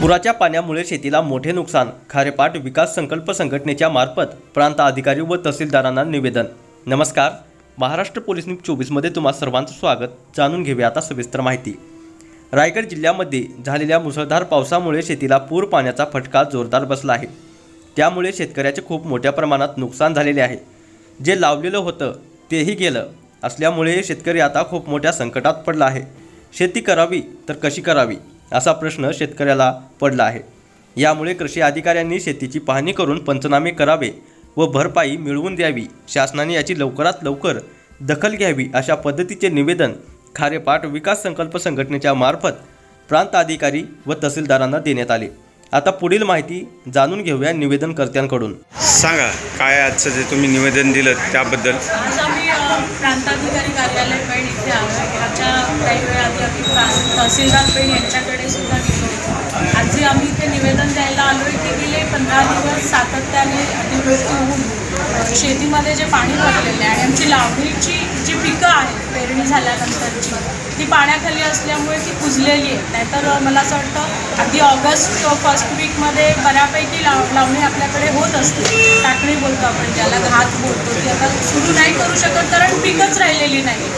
पुराच्या पाण्यामुळे शेतीला मोठे नुकसान खारेपाट विकास संकल्प संघटनेच्या मार्फत प्रांत अधिकारी व तहसीलदारांना निवेदन. नमस्कार महाराष्ट्र पोलीस न्यूज चोवीसमध्ये तुम्हा सर्वांचं स्वागत. जाणून घेऊया आता सविस्तर माहिती. रायगड जिल्ह्यामध्ये झालेल्या मुसळधार पावसामुळे शेतीला पूर पाण्याचा फटका जोरदार बसला आहे. त्यामुळे शेतकऱ्याचे खूप मोठ्या प्रमाणात नुकसान झालेले आहे. जे लावलेलं होतं तेही गेलं असल्यामुळे शेतकरी आता खूप मोठ्या संकटात पडला आहे. शेती करावी तर कशी करावी? असा प्रश्न शेतकऱ्याला पडला आहे. यामुळे कृषी अधिकाऱ्यांनी शेतीची पाहणी करून पंचनामे करावे व भरपाई मिळवून द्यावी. शासनाने याची लवकरात लवकर दखल घ्यावी अशा पद्धतीचे निवेदन खारेपाट विकास संकल्प संघटनेच्या मार्फत प्रांत अधिकारी व तहसीलदारांना देण्यात आले. आता पुढील माहिती जाणून घेऊया निवेदनकर्त्यांकडून. सांगा काय आजचं जे तुम्ही निवेदन दिलं त्याबद्दल? प्रांताधिकारी कार्यालय पेण इथे आमच्या काही वेळ आधी आम्ही तहसीलदार पेण यांच्याकडे सुद्धा गेलो आज जे आम्ही इथे निवेदन द्यायला आलो. आहे की गेले पंधरा दिवस सातत्याने अतिवृष्टी होऊन शेतीमध्ये जे पाणी भरलेलं आहे आणि आमची लावणीची जी पिकं आहेत पेरणी झाल्यानंतरची ती पाण्याखाली असल्यामुळे ती कुजलेली आहे नाहीतर मला असं वाटतं अगदी ऑगस्ट फर्स्ट वीकमध्ये बऱ्यापैकी लाव लावणी आपल्याकडे होत असते टाकणी बोलतो आपण ज्याला घात बोलतो ती आता सुरू नाही करू शकत कारण पिकच राहिलेली नाही.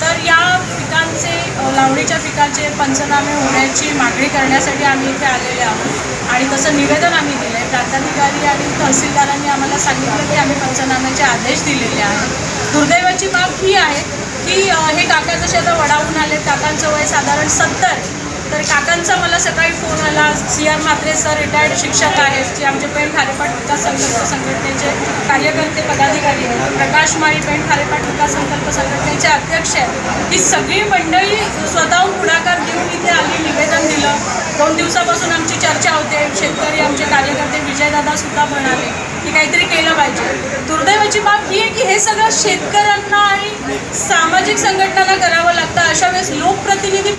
तर या पिकांचे लावणीच्या पिकाचे पंचनामे होण्याची मागणी करण्यासाठी आम्ही इथे आलेले आहोत. आणि तसं निवेदन आम्ही दिलं. आहे आणि तहसीलदारांनी आम्हाला सांगितलं की आम्ही पंचनाम्याचे आदेश दिलेले आहेत. दुर्दैवाची बाब ही आहे की हे काका जसे आता वडावून आले काकांचं वय साधारण सत्तर तर काकांचा मला सकाळी फोन आला C R Mhatre sir retired शिक्षक आहेत जे आमचे पेण खारेपाट विकास संकल्प संघटनेचे कार्यकर्ते पदाधिकारी आहेत प्रकाश माळी पेण खारेपाट विकास संकल्प संघटनेचे अध्यक्ष आहेत. ही सगळी मंडळी स्वतःहून पुढाकार घेऊन इथे आली निवेदन दिलं. दोन दिवसापासून आमची चर्चा होते. शेतकरी आमचे कार्यकर्ते विजयदादा सुद्धा म्हणाले की काहीतरी केलं पाहिजे. दुर्दैवाची बाब ही आहे की हे सगळं शेतकऱ्यांना आणि सामाजिक संघटनांना करावं लागतं. अशा वेळेस लोकप्रतिनिधी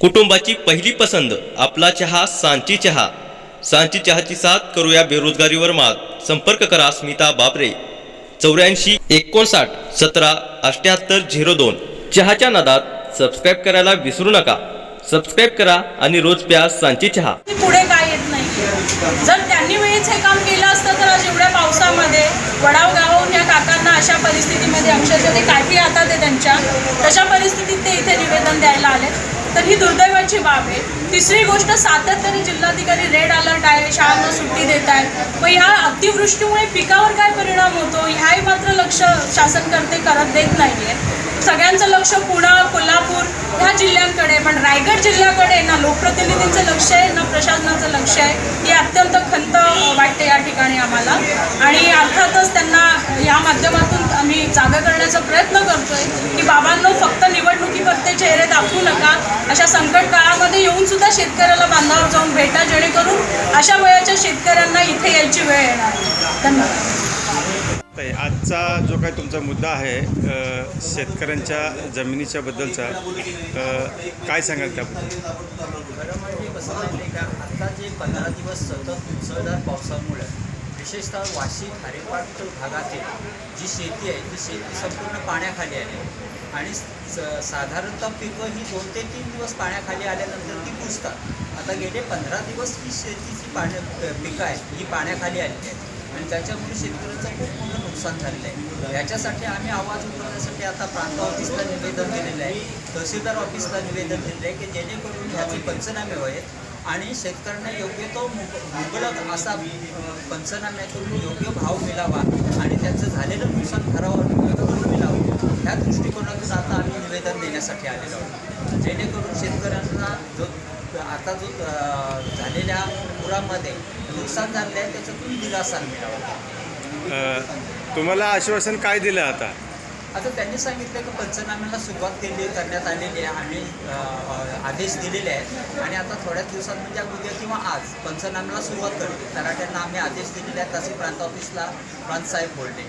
कुटुंबाची पहिली पसंत आपला चहा सांची चहा. सांची चहाची साथ करूया बेरोजगारीवर मात. संपर्क करा स्मिता बाबरे चौऱ्याऐंशी एकोणसाठ सतरा अठ्याहत्तर झिरो दोन. चहाच्या नादात सबस्क्राईब करायला विसरू नका. सबस्क्राईब करा आणि रोज प्या सांची चहा. पुढे काय येत नाही. जर त्यांनी वेळीच हे काम केलं असतं तर आज एवढ्या पावसामध्ये वडाव गावाहून या काकांना अशा परिस्थितीमध्ये अक्षरशः ते काठी हातात आहे त्यांच्या. तशा परिस्थितीत ते इथे निवेदन द्यायला आले तर ही दुर्दैवाची बाब आहे. तिसरी गोष्ट सातत्याने जिल्हाधिकारी रेड अलर्ट आहे शाळांना सुट्टी देत आहेत. मग ह्या अतिवृष्टीमुळे पिकावर काय परिणाम होतो? ह्याही मात्र लक्ष शासनकर्ते करत देत नाही सगळ्यांचं लक्ष पुणे कोल्हापूर ह्या जिल्ह्यांकडे पण रायगड जिल्ह्याकडे ना लोकप्रतिनिधींचं लक्ष आहे ना प्रशासनाचं लक्ष आहे ही अत्यंत खंत वाटते या ठिकाणी आम्हाला. आणि अर्थातच त्यांना या माध्यमातून आम्ही जागा करण्याचा प्रयत्न करतोय की बाबांनो फक्त निवडणुकीपरते चेहरे दाखवू नका. अशा संकट काळामध्ये येऊन सुद्धा शेतकऱ्याला बांधावर जाऊन भेटा जेणेकरून अशा वयाच्या शेतकऱ्यांना इथे यायची वेळ येणार. धन्यवाद. आजचा जो काही तुमचा मुद्दा आहे शेतकऱ्यांच्या जमिनीच्या बद्दलचा काय सांगाल त्याबद्दल? खरं कसं माहिती का आता जे पंधरा दिवस सतत मुसळधार पावसामुळे विशेषतः वाशी खारेपाट भागातील जी शेती आहे ती शेती संपूर्ण पाण्याखाली आहे आणि स- साधारणतः पिकं ही दोन ते तीन दिवस पाण्याखाली आल्यानंतर ती पुसतात आता गेले पंधरा दिवस ही शेतीची पाण्या पिकं आहेत ही पाण्याखाली आलेली आहेत. आणि त्याच्यामुळे शेतकऱ्यांचं खूप मोठं नुकसान झालेलं आहे. याच्यासाठी आम्ही आवाज उठवण्यासाठी आता प्रांत ऑफिसला निवेदन दिलेलं आहे. तहसीलदार ऑफिसला निवेदन दिलेलं आहे की जेणेकरून ह्याचे पंचनामे व्हावेत आणि शेतकऱ्यांना योग्य तो मुबलक असा पंचनाम्यातून योग्य भाव मिळावा आणि त्यांचं झालेलं नुकसान भरावं भरून मिळावं. ह्या दृष्टिकोनातून आता आम्ही निवेदन देण्यासाठी आलेलो आहोत. जेणेकरून शेतकऱ्यांना जो आता जो झालेल्या पुरामध्ये नुकसान झालेलं आहे त्याच्यातून दिलासा मिळावा. तुम्हाला आश्वासन काय दिलं आता? आता त्यांनी सांगितलं की पंचनाम्याला सुरुवात केली करण्यात आलेली आहे. अ, आदेश दिलेले आहेत. आणि आता थोड्याच दिवसात म्हणजे उद्या किंवा आज पंचनाम्याला सुरुवात करतील तलाट्यांना आम्ही आदेश दिलेले आहेत. तसे प्रांत ऑफिसला प्रांतसाहेब बोलले.